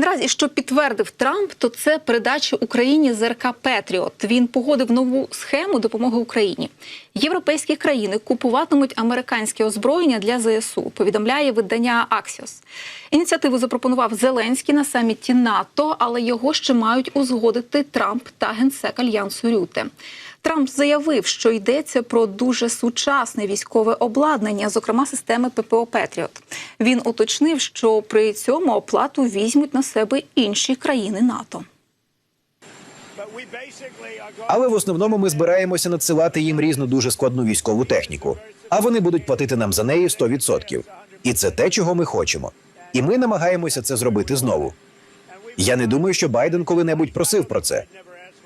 наразі, що підтвердив Трамп, то це передача Україні ЗРК Петріот. Він погодив нову схему допомоги Україні. Європейські країни купуватимуть американське озброєння для ЗСУ. Повідомляє видання Аксіос. Ініціативу запропонував Зеленський на саміті НАТО, але його ще мають узгодити Трамп та генсек альянсу Рюте. Трамп заявив, що йдеться про дуже сучасне військове обладнання, зокрема системи ППО Петріот. Він уточнив, що при цьому оплату візьмуть на себе інші країни НАТО. Але в основному ми збираємося надсилати їм різну дуже складну військову техніку, а вони будуть платити нам за неї 100%. І це те, чого ми хочемо. І ми намагаємося це зробити знову. Я не думаю, що Байден коли-небудь просив про це.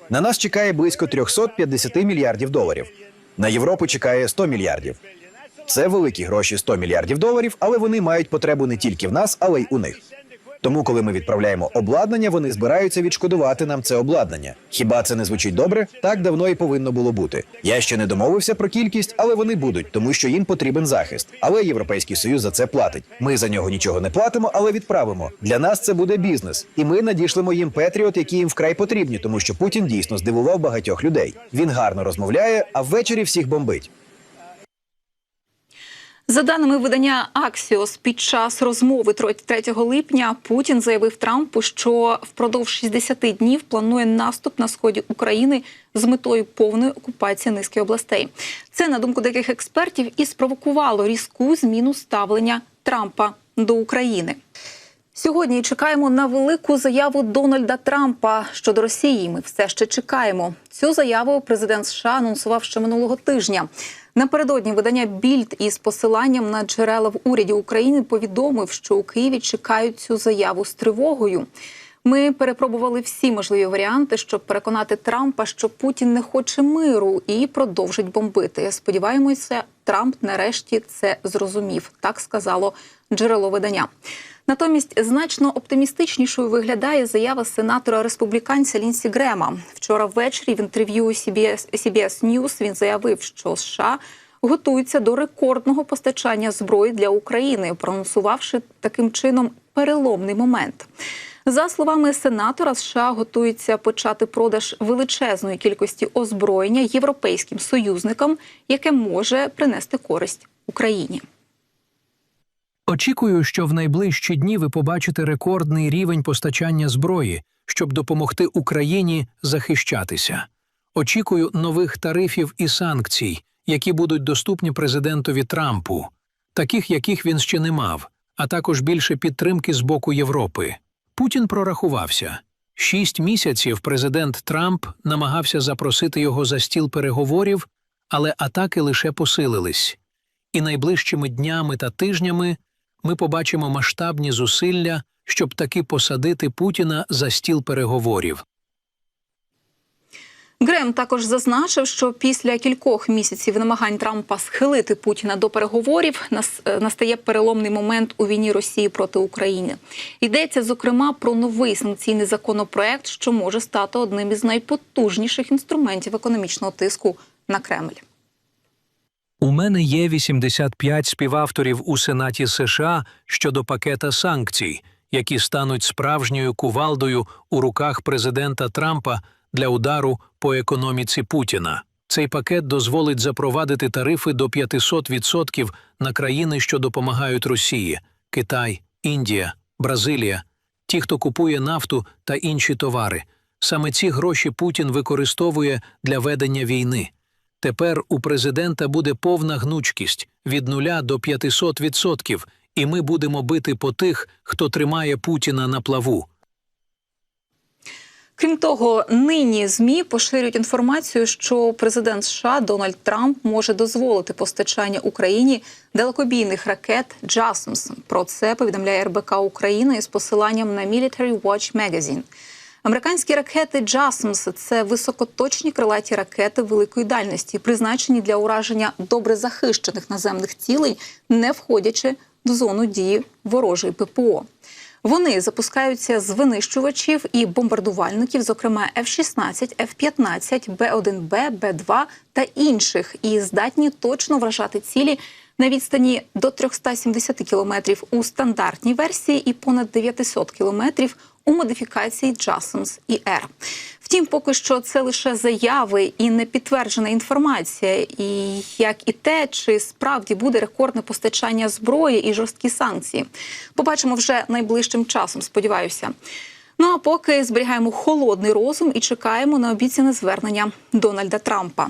На нас чекає близько 350 мільярдів доларів. На Європу чекає 100 мільярдів. Це великі гроші 100 мільярдів доларів, але вони мають потребу не тільки в нас, але й у них. Тому, коли ми відправляємо обладнання, вони збираються відшкодувати нам це обладнання. Хіба це не звучить добре? Так давно і повинно було бути. Я ще не домовився про кількість, але вони будуть, тому що їм потрібен захист. Але Європейський Союз за це платить. Ми за нього нічого не платимо, але відправимо. Для нас це буде бізнес, і ми надішлемо їм Петріот, які їм вкрай потрібні, тому що Путін дійсно здивував багатьох людей. Він гарно розмовляє, а ввечері всіх бомбить. За даними видання Аксіос, під час розмови 3 липня Путін заявив Трампу, що впродовж 60 днів планує наступ на сході України з метою повної окупації низки областей. Це на думку деяких експертів і спровокувало різку зміну ставлення Трампа до України. Сьогодні чекаємо на велику заяву Дональда Трампа щодо Росії. Ми все ще чекаємо. Цю заяву президент США анонсував ще минулого тижня. Напередодні видання Більд із посиланням на джерела в уряді України повідомив, що у Києві чекають цю заяву з тривогою. Ми перепробували всі можливі варіанти, щоб переконати Трампа, що Путін не хоче миру і продовжить бомбити. Сподіваємося, Трамп нарешті це зрозумів. Так сказало джерело видання. Натомість значно оптимістичнішою виглядає заява сенатора республіканця Лінсі Грема. Вчора ввечері в інтерв'ю CBS, News він заявив, що США готуються до рекордного постачання зброї для України, проанонсувавши таким чином переломний момент. За словами сенатора, США готуються почати продаж величезної кількості озброєння європейським союзникам, яке може принести користь Україні. Очікую, що в найближчі дні ви побачите рекордний рівень постачання зброї, щоб допомогти Україні захищатися. Очікую нових тарифів і санкцій, які будуть доступні президентові Трампу, таких, яких він ще не мав, а також більше підтримки з боку Європи. Путін прорахувався. Шість місяців президент Трамп намагався запросити його за стіл переговорів, але атаки лише посилились. І найближчими днями та тижнями ми побачимо масштабні зусилля, щоб таки посадити Путіна за стіл переговорів. Грем також зазначив, що після кількох місяців намагань Трампа схилити Путіна до переговорів е, настає переломний момент у війні Росії проти України. Йдеться зокрема про новий санкційний законопроект, що може стати одним із найпотужніших інструментів економічного тиску на Кремль. У мене є 85 співавторів у Сенаті США щодо пакета санкцій, які стануть справжньою кувалдою у руках президента Трампа для удару по економіці Путіна. Цей пакет дозволить запровадити тарифи до 500% на країни, що допомагають Росії: Китай, Індія, Бразилія, ті, хто купує нафту та інші товари. Саме ці гроші Путін використовує для ведення війни. Тепер у президента буде повна гнучкість від 0 до 500%, і ми будемо бити по тих, хто тримає Путіна на плаву. Крім того, нині змі поширюють інформацію, що президент США Дональд Трамп може дозволити постачання Україні далекобійних ракет «Джасмс». Про це повідомляє РБК України із посиланням на Military Watch Magazine. Американські ракети «Джасмс» – це високоточні крилаті ракети великої дальності, призначені для ураження добре захищених наземних цілей, не входячи в зону дії ворожої ППО. Вони запускаються з винищувачів і бомбардувальників, зокрема F-16, F-15, Б-1Б, Б-2 та інших, і здатні точно вражати цілі на відстані до 370 кілометрів у стандартній версії і понад 900 кілометрів у модифікації JASMS і R. Втім, поки що це лише заяви і не підтверджена інформація, і як і те, чи справді буде рекордне постачання зброї і жорсткі санкції. Побачимо вже найближчим часом. Сподіваюся. Ну а поки зберігаємо холодний розум і чекаємо на обіцяне звернення Дональда Трампа.